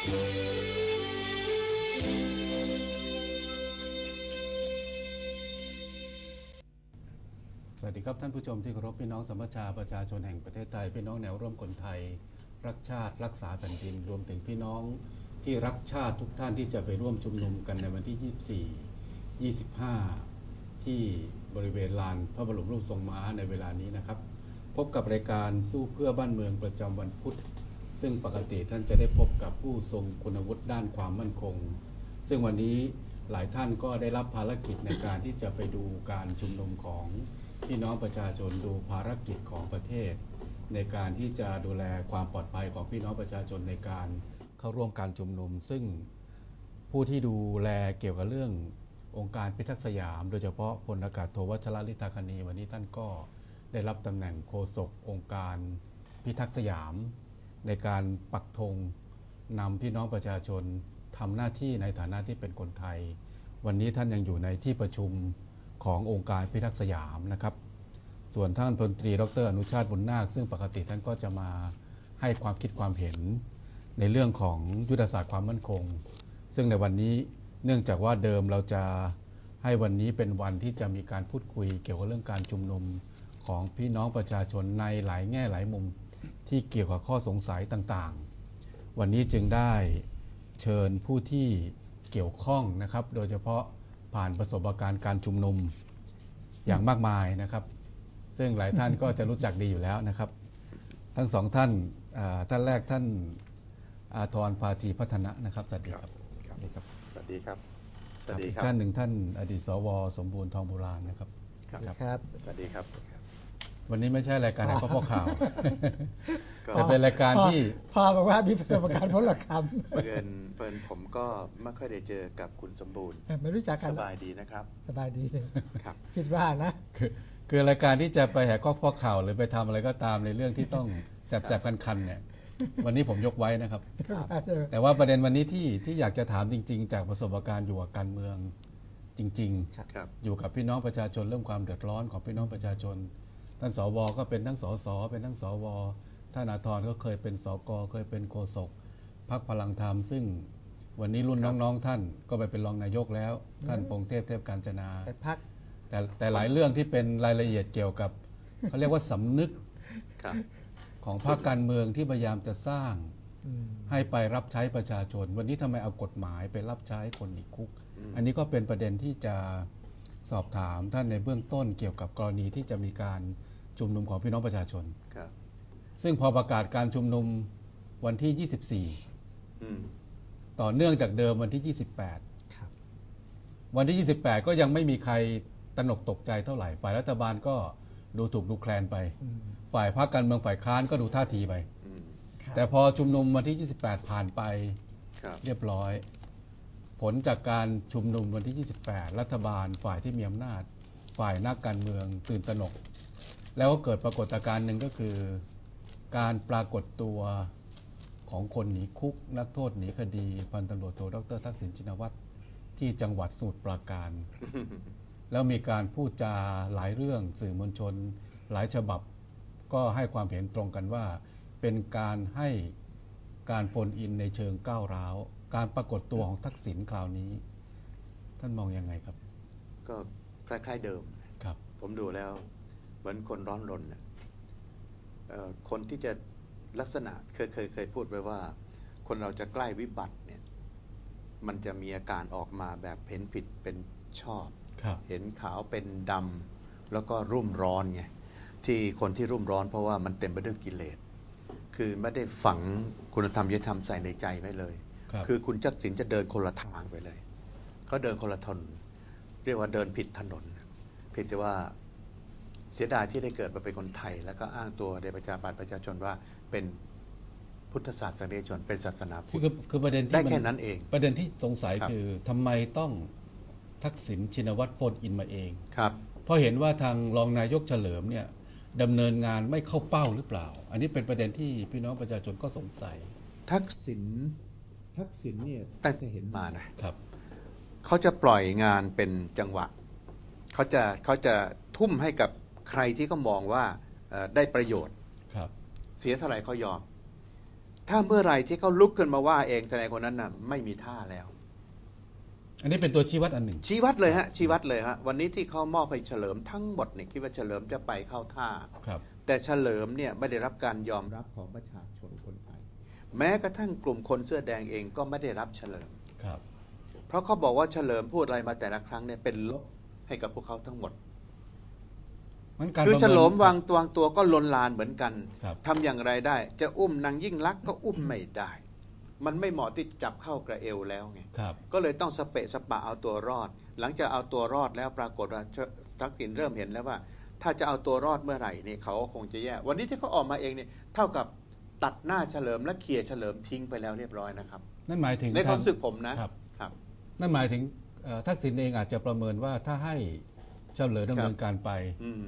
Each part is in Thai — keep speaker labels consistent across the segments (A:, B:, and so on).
A: สวัสดีครับท่านผู้ชมที่เคารพพี่น้องสมัชชาประชาชนแห่งประเทศไทย พี่น้องแนวร่วมคนไทย รักชาติรักษาแผ่นดิน รวมถึงพี่น้องที่รักชาติทุกท่านที่จะไปร่วมชุมนุมกันในวันที่ 24 25 ที่บริเวณลานพระบรมรูปทรงม้าในเวลานี้นะครับ พบกับรายการสู้เพื่อบ้านเมืองประจำวันพุธ ซึ่งปกติท่านจะได้พบกับผู้ทรงคุณวุฒิด้านความมั่นคง ซึ่งวันนี้หลายท่านก็ได้รับภารกิจในการที่จะไปดูการชุมนุมของพี่น้องประชาชนดูภารกิจของประเทศ ในการที่จะดูแลความปลอดภัยของพี่น้องประชาชนในการเข้าร่วมการชุมนุม ซึ่งผู้ที่ดูแลเกี่ยวกับเรื่ององค์การพิทักษ์สยาม โดยเฉพาะพลอากาศโทวัชรลิตาคณีวันนี้ท่านก็ได้รับตำแหน่งโฆษกองค์การพิทักษ์สยาม ในการปักธงนำพี่น้องประชาชนทำหน้าที่ในฐานะที่เป็นคนไทย วันนี้ท่านยังอยู่ในที่ประชุมขององค์การพิทักษ์สยามนะครับ ส่วนท่านพลตรี ดร อนุชาติบุญนาค ซึ่งปกติท่านก็จะมาให้ความคิดความเห็น ในเรื่องของยุทธศาสตร์ความมั่นคง ซึ่งในวันนี้เนื่องจากว่าเดิมเราจะให้วันนี้เป็นวันที่จะมีการพูดคุยเกี่ยวกับเรื่องการชุมนุมของพี่น้องประชาชนในหลายแง่หลายมุม ที่เกี่ยวกับข้อสงสัยต่างๆ วันนี้จึงได้เชิญผู้ที่เกี่ยวข้องนะครับ โดยเฉพาะผ่านประสบการณ์การชุมนุมอย่างมากมายนะครับ ซึ่งหลายท่านก็จะรู้จักดีอยู่แล้วนะครับ ทั้งสองท่านอ่าท่านแรกท่านอาทรพาธีพัฒนะนะครับสวัสดีครับสวัสดีครับ
B: สวัสดีครับส
A: ครั
B: วั
A: บ
B: สดี
A: อีก
B: ครับ
A: ท่านหนึ่งท่านอดีตสว สมบูรณ์ทองโบราณนะครับ
B: ครับ
C: ครับ
B: สวัสดีครับ
A: วันนี้ไม่ใช่รายการแห่งข้อพ่อข่าว
B: ก็
A: แต่เป็นรายการที่
C: พ่อบอกว่ามีประสบการณ์พลกรรม
B: เพื่อนเพื่อนผมก็ไม่ค่อยได้เจอกับคุณสมบูรณ์
C: ไม่รู้จักกั
B: ส
C: นหรอก
B: บายดีนะครับ
C: สบายดี
B: ครับ
C: คิดว่านะ
A: คือคือรายการที่จะไปแหกข้อพ่อข่าวหรือไปทำอะไรก็ตามในเรื่องที่ต้องแสบๆคันๆเนี่ยวันนี้ผมยกไว้นะครับ แต่ว่าประเด็นวันนี้ที่ที่อยากจะถามจริง ๆ จากประสบการณ์อยู่กับการเมืองจริงๆ
B: ครับ
A: อยู่กับพี่น้องประชาชนเรื่องความเดือดร้อนของพี่น้องประชาชน ท่านสวก็เป็นทั้งสสเป็นทั้งสวท่านอาทรก็เคยเป็นสกเคยเป็นโฆษกพักพลังธรรม ซึ่งวันนี้รุ่น
B: ครับ
A: น้องๆท่านก็ไปเป็นรองนายกแล้ว ท่านพงเทพเทพการจนา
C: ไปพัก
A: แต่แต่หลายเรื่องที่เป็นรายละเอียดเกี่ยวกับเขาเรียกว่าสำนึก
B: ครับ
A: ของภาคการเมืองที่พยายามจะสร้าง
C: อืม
A: ให้ไปรับใช้ประชาชน วันนี้ทำไมเอากฎหมายไปรับใช้คนอีกคุก
B: อืม
A: อันนี้ก็เป็นประเด็นที่จะสอบถามท่านในเบื้องต้นเกี่ยวกับกรณีที่จะมีการ ชุมนุมของพี่น้องประชาชน
B: ครับ
A: ซึ่งพอประกาศการชุมนุมวันที่
B: อืม
A: 24 ต่อเนื่องจากเดิมวันที่28
C: ครับ
A: วันที่ 28 ก็ยังไม่มีใครตระหนกตกใจเท่าไหร่ ฝ่ายรัฐบาลก็ดูถูกดูแคลนไป
C: อืม
A: ฝ่ายพรรคการเมืองฝ่ายค้านก็ดูท่าทีไป
B: อืม
C: ครับ
A: แต่พอชุมนุมวันที่ 28 ผ่านไป
B: ครับ
A: เรียบร้อย ผลจากการชุมนุมวันที่ 28 รัฐบาลฝ่ายที่มีอำนาจ ฝ่ายนักการเมืองตื่นตระหนก แล้วก็เกิดปรากฏการณ์หนึ่งก็คือ การปรากฏตัวของคนหนีคุก นักโทษหนีคดีพันตำรวจโทดรทักษิณชินวัตรที่จังหวัดสมุทรปราการ แล้วมีการพูดจาหลายเรื่องสื่อมวลชน หลายฉบับ ก็ให้ความเห็นตรงกันว่า เป็นการให้การโฟนอินในเชิงก้าวร้าว การปรากฏตัวของทักษิณคราวนี้ ท่านมองยังไงครับ
B: ก็คล้ายๆเดิม
A: ครับ
B: ผมดูแล้ว เหมือนคนร้อนรนน่ะเอ่อคนที่จะลักษณะเคยเคยเคยพูดไว้ว่า คนเราจะใกล้วิบัติเนี่ยมันจะมีอาการออกมาแบบเห็นผิดเป็นชอบ
A: ครับ
B: เห็นขาวเป็นดำแล้วก็รุ่มร้อนไงที่คนที่รุ่มร้อนเพราะว่ามันเต็มไปด้วยกิเลสคือไม่ได้ฝังคุณธรรมยธรรมใส่ในใจไว้เลย
A: ครับ
B: อคุณจักษิณจะเดินคนละทางไปเลยเขาเดินคนละถนนเรียกว่าเดินผิดถนนเพียงแต่ว่า เสียดายที่ได้เกิดมาเป็นคนไทย แล้วก็อ้างตัวในประชาบัตรประชาชนว่าเป็นพุทธศาสนิกชนเป็นศาสนาพุ
A: คื
B: ท
A: อ
B: ธ
A: คือประเด็นที่
B: ได้
A: มั
B: แค่นั้นเอง
A: ประเด็นที่สงสัย
B: ครับ
A: คือทำไมต้องทักษิณชินวัตรโฟนอินมาเอง
B: ครับ
A: เพราะเห็นว่าทางรองนายกเฉลิมเนี่ยดำเนินงานไม่เข้าเป้าหรือเปล่า อันนี้เป็นประเด็นที่พี่น้องประชาชนก็สงสัย
B: ทักษิณทักษิณเนี่ยตั้งแต่เห็นมานะ
A: ครับ
B: เขาจะปล่อยงานเป็นจังหวะเขาจะเขาจะทุ่มให้กับ ใครที่เขามองว่าเอ่อได้ประโยชน์
A: ครับ
B: เสียเท่าไหร่เขายอม ถ้าเมื่อไหร่ที่เขาลุกขึ้นมาว่าเองแสดงคนนั้นน่ะไม่มีท่าแล้ว
A: อันนี้เป็นตัวชี้วัดอันหนึ่ง
B: ชี้วัดเลยฮะชี้วัดเลยฮะวันนี้ที่เขามอบให้เฉลิมทั้งหมดเนี่ยคิดว่าเฉลิมจะไปเข้าท่า
A: ครับ
B: แต่เฉลิมเนี่ยไม่ได้รับการยอมรับของประชาชนคนไทยแม้กระทั่งกลุ่มคนเสื้อแดงเองก็ไม่ได้รับเฉลิม
A: ครับ
B: เพราะเขาบอกว่าเฉลิมพูดอะไรมาแต่ละครั้งเนี่ยเป็นลบให้กับพวกเขาทั้งหมด
A: มันการ
B: คือ
A: ประ
B: เฉ
A: เมิน
B: ลิมวางตัววางตัวก็ลนลานเหมือนกัน
A: ครับ
B: ทำอย่างไรได้ จะอุ้มนางยิ่งลักษณ์ก็อุ้มไม่ได้ มันไม่เหมาะที่จับเข้ากระเอวแล้วไง
A: ครับ
B: ก็เลยต้องสเปะสปะเอาตัวรอด หลังจากเอาตัวรอดแล้วปรากฏว่าเชทักษิณเริ่มเห็นแล้วว่า ถ้าจะเอาตัวรอดเมื่อไหร่นี่เขาก็คงจะแย่ วันนี้ที่เขาออกมาเองเนี่ยเท่ากับตัดหน้าเฉลิมและเคลียร์เฉลิมทิ้งไปแล้วเรียบร้อยนะครับ
A: นั่นหมายถึง
B: ในความ
A: ทง
B: รู้สึกผมนะครับ ครับ
A: นั่นหมายถึงเอ่อทักษิณเองอาจจะประเมินว่าถ้าให้เฉลิมดำเนินการไป
B: อืม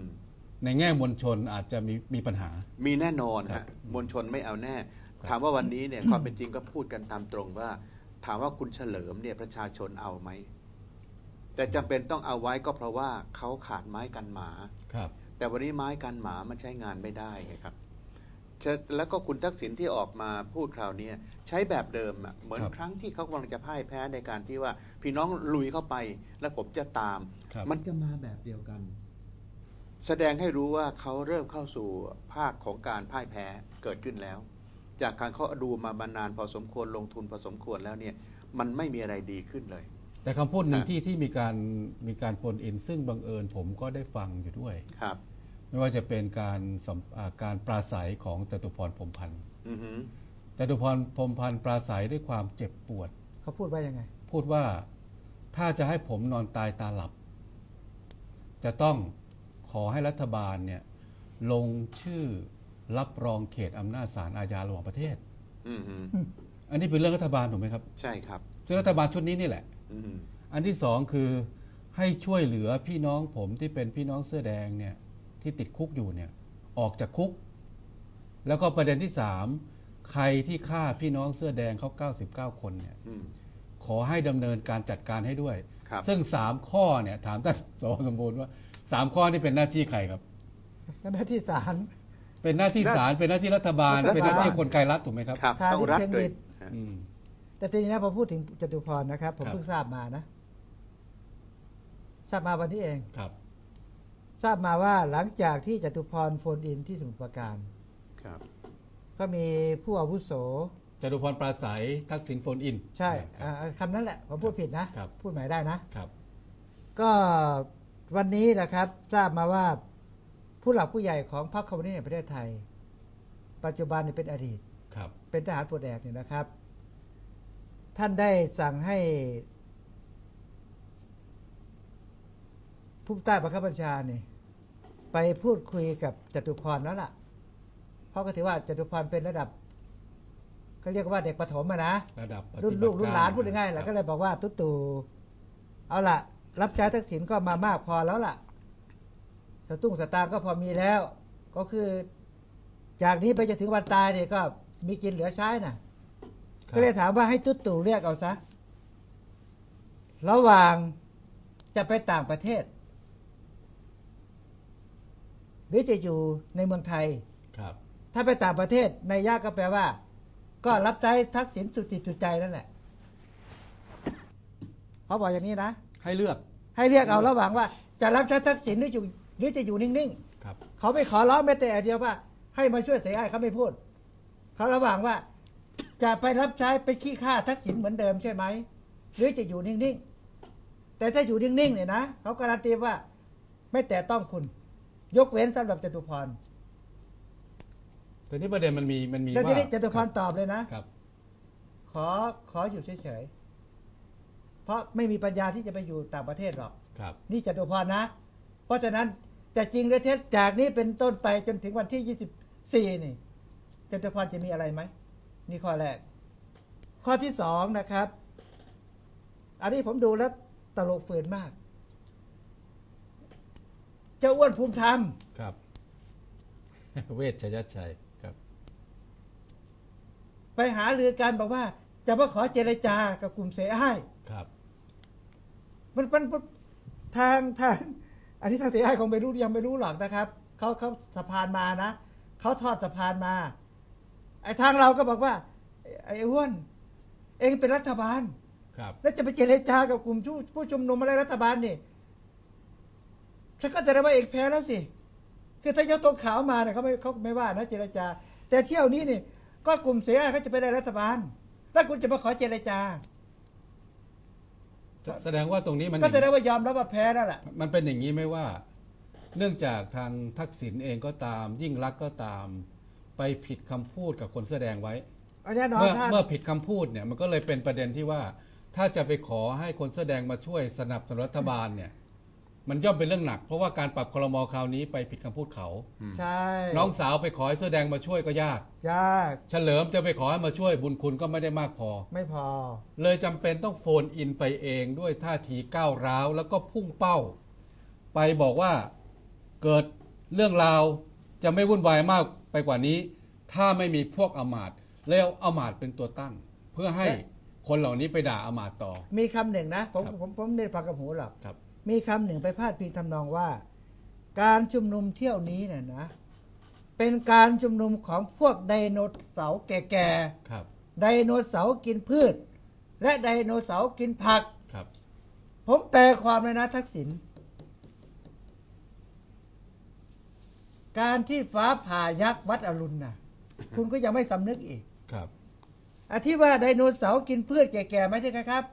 A: ในแง่มวลชนอาจจะมีมีปัญหา
B: มีแน่นอน
A: ครั
B: ฮะ
A: บ
B: มวลชนไม่เอาแน่ ถามว่าวันนี้เนี่ยความเป็นจริงก็พูดกันตามตรงว่า ถามว่าคุณเฉลิมเนี่ยประชาชนเอาไหมแต่จำเป็นต้องเอาไว้ก็เพราะว่าเขาขาดไม้กันหมา
A: ครับ
B: แต่วันนี้ไม้กันหมามันใช้งานไม่ได้ไงครับเชแล้วก็คุณทักษิณที่ออกมาพูดคราวนี้ใช้แบบเดิมอะเหมือน
A: ครับ
B: ครั้งที่เขากำลังจะพ่ายแพ้ในการที่ว่า พี่น้องลุยเข้าไปแล้วผมจะตาม
A: ครับ
B: มันจะมาแบบเดียวกัน แสดงให้รู้ว่าเขาเริ่มเข้าสู่ภาคของการพ่ายแพ้เกิดขึ้นแล้ว จากการเขาดูมามานานพอสมควรลงทุนพอสมควรแล้วเนี่ยมันไม่มีอะไรดีขึ้นเลย
A: แต่คำพูดหนึ่ง
B: นะ
A: ที่ที่มีการมีการโฟนอิน ซึ่งบังเอิญผมก็ได้ฟังอยู่ด้วย
B: ครับ
A: ไม่ว่าจะเป็นการสัมอ่าการปราศัยของจตุพรพรหมพันธ์
B: อือหือ
A: จตุพรพรหมพันธ์ปราศัยด้วยความเจ็บปวด
C: เขาพูดว่ายังไง
A: พูดว่าถ้าจะให้ผมนอนตายตาหลับ จะต้อง ขอให้รัฐบาลเนี่ยลงชื่อรับรองเขตอำนาจศาลอาญาระหว่างประเทศ
B: อือหือ
A: อันนี้เป็นเรื่องรัฐบาลถูกไหมครับ
B: ใช่ครับ
A: ซึ่งรัฐบาลชุดนี้นี่แหละ
B: อือหือ
A: อันที่สองคือให้ช่วยเหลือพี่น้องผมที่เป็นพี่น้องเสื้อแดงเนี่ยที่ติดคุกอยู่เนี่ยออกจากคุก แล้วก็ประเด็นที่สามใครที่ฆ่าพี่น้องเสื้อแดงเขา99 คนเนี่ย
B: อืม
A: ขอให้ดำเนินการจัดการให้ด้วย
B: ครับ
A: ซึ่งสามข้อเนี่ยถามท่านสสมบูรณ์ว่า สามข้อนี่เป็นหน้าที่ใครครับ
C: ก็หน้าที่ศาล
A: เป็นหน้าที่ศาลเป็นหน้าที่รัฐบาล
C: รัฐบาล
A: เป็นหน้าที่คนไกลรัฐถูกไหมครับ
B: ครับ
C: ทาง
B: ต้องรัด
C: ที่
B: ด้วย
C: เคร่ง
B: ฮะ
A: อืม
C: แต่ทีนี้นะพอพูดถึงจตุพรนะครับ ผม
A: ครับ
C: เพิ่งทราบมานะ ทราบมาวันนี้เอง
A: ครับ
C: ทราบมาว่าหลังจากที่จตุพรโฟนอินที่สมุทรปราการ
B: ครับ
C: ก็มีผู้อาวุโส
A: จตุพรปราศัยทักษิณโฟนอิน
C: ใช่อ่าคำนั้นแหละผมพูดผิดนะ
A: ครับ
C: พูดหมายได้นะ
A: ครับ
C: ก็ วันนี้นะครับทราบมาว่าผู้หลักผู้ใหญ่ของพรรคคอมมิวนิสต์แห่งประเทศไทย ปัจจุบันนี่เป็นอดีต
A: ครับ
C: เป็นทหารปลดแอกเนี่ยนะครับ ท่านได้สั่งให้ ผู้ใต้บังคับบัญชาเนี่ยไปพูดคุยกับจตุพรแล้วล่ะ เพราะก็ถือว่าจตุพรเป็นระดับเขาเรียกว่าเด็กประถมอะนะ
A: ระดับปฏิ
C: รุ่น
A: บัติ
C: ลูกรุ่นหลาน
A: ร
C: พูดง่ายๆแห
A: ค
C: ละ
A: รับ
C: ก็เลยบอกว่าตุ๊ตู่เอาล่ะ รับใช้ทักษิณก็มามากพอแล้วล่ะ สตุ้งสตางค์ก็พอมีแล้ว ก็คือ จากนี้ไปจนถึงวันตายเนี่ยก็มีกินเหลือใช้น่ะ ก็เลยถามว่าให้ตุ๊ตู่เรียกเอาซะ ระหว่างจะไปต่างประเทศ หรือจะอยู่ในเมืองไทย
A: ครับ
C: ถ้าไปต่างประเทศในยะก็แปลว่า ก็รับใช้ทักษิณสุดจิตสุดใจนั่นแหละเขาบอกอย่างนี้นะ
A: ให้เลือก
C: ให้เรียกเอาระหว่างว่า จะรับใช้ทักษิณหรืออยู่หรือจะอยู่นิ่ง
A: ครับ
C: ๆ เขาไม่ขอร้องแม้แต่เดียวว่า ให้มาช่วยเสียอ้ายเขาไม่พูด เขาระหว่างว่า จะไปรับใช้ไปขี้ข้าทักษิณเหมือนเดิมใช่ไหม หรือจะอยู่นิ่งๆ แต่ถ้าอยู่นิ่งๆเนี่ยนะเขาการันตีว่า ไม่แต่ต้องคุณ ยกเว้นสำหรับจตุพร
A: แต่นี่ประเด็นมันมีมันมี
C: แล้วที
A: ว่า
C: นี้จตุพรตอบเลยนะ
A: ครับ
C: ขอขออยู่เฉยๆ เพราะไม่มีปัญญาที่จะไปอยู่ต่างประเทศหรอก
A: ครับ
C: นี่จตุพรนะ เพราะฉะนั้นจะจริงหรือเท็จจากนี้เป็นต้นไปจนถึงวันที่ 24 นี่จตุพรจะมีอะไรไหมนี่ข้อแรก ข้อที่สองนะครับ อันนี้ผมดูแล้วตลกฝืนมาก เจ้าอ้วนภูมิธรรม
A: ครับ เวชชยชัยครับ
C: ไปหาเรือกันบอกว่า จะมาขอเจรจากับกลุ่มเสียอ้าย
A: ครับ
C: มันมันมันทางทาง อันนี้ทางเสียหายคงไม่รู้ยังไม่รู้หรอกนะครับเขาเขาสะพานมานะเขาทอดสะพานมาไอ้ทางเราก็บอกว่า ไอ้อ้วนเองเป็นรัฐบาล
A: ครับ
C: แล้วจะไปเจรจากับกลุ่มผู้ผู้ชุมนุมอะไรรัฐบาลนี่ฉันก็จะได้ว่าเอกแพ้แล้วสิ คือถ้ายกตัวขาวมาเนี่ยเขาไม่เขาไม่ว่านะเจรจา แต่เที่ยวนี้นี่ก็กลุ่มเสียเขาจะไปได้รัฐบาล แล้วคุณจะมาขอเจรจา
A: แสดงว่าตรงนี้มัน
C: ก็แสดงว่ายอมรับว่าแพ้นั่นแหละ
A: มันเป็นอย่างนี้ไหมว่า เนื่องจากทางทักษิณเองก็ตาม ยิ่งรักษณ์ก็ตาม ไปผิดคำพูดกับคนแสอแดงไว้
C: อันแน่นอน
A: เมื่อ
C: ท่าน
A: เมื่อผิดคำพูดเนี่ยมันก็เลยเป็นประเด็นที่ว่า ถ้าจะไปขอให้คนแสอแดงมาช่วยสนับสนุนรัฐบาลเนี่ย มันย่อมเป็นเรื่องหนัก เพราะว่าการปรับคลมคราวนี้ไปผิดคำพูดเขา
C: ใช่
A: น้องสาวไปขอให้เสื้อแดงมาช่วยก็ยาก
C: ยาก
A: เฉลิมจะไปขอให้มาช่วยบุญคุณก็ไม่ได้มากพอ
C: ไม่พอ
A: เลยจำเป็นต้องโฟนอินไปเองด้วยท่าทีก้าวร้าว แล้วก็พุ่งเป้า ไปบอกว่าเกิดเรื่องราวจะไม่วุ่นวายมากไปกว่านี้ ถ้าไม่มีพวกอำมาตย์แล้วอำมาตย์เป็นตัวตั้ง เพื่อให้คนเหล่านี้ไปด่าอำมาตย์ต่อ
C: มีคำหนึ่งนะ ผม
A: ครับ
C: ผมผมไม่ได้ฟังกับหูหรอก
A: ครับ
C: มีคำหนึ่งไปพาดพิงทำนองว่า การชุมนุมเที่ยวนี้เนี่ยนะ เป็นการชุมนุมของพวกไดโนเสาร์แก่
A: ครับ
C: ๆไดโนเสาร์กินพืช และไดโนเสาร์กินผัก
A: ครับ
C: ผมแปลความเลยนะทักษิณการที่ฟ้าผ่ายักษ์วัดอรุณน่ะคุณก็ยังไม่สำนึกอีก
A: ครับ
C: อาที่ว่าไดโนเสาร์กินพืชแก่ๆไหมใช่ไหมครับ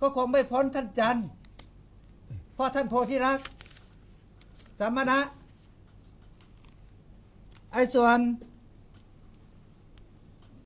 C: ก็คงไม่พ้นท่านจันทร์ เพ่อท่านโพธิรักษ์สามณะไอ้ส่วน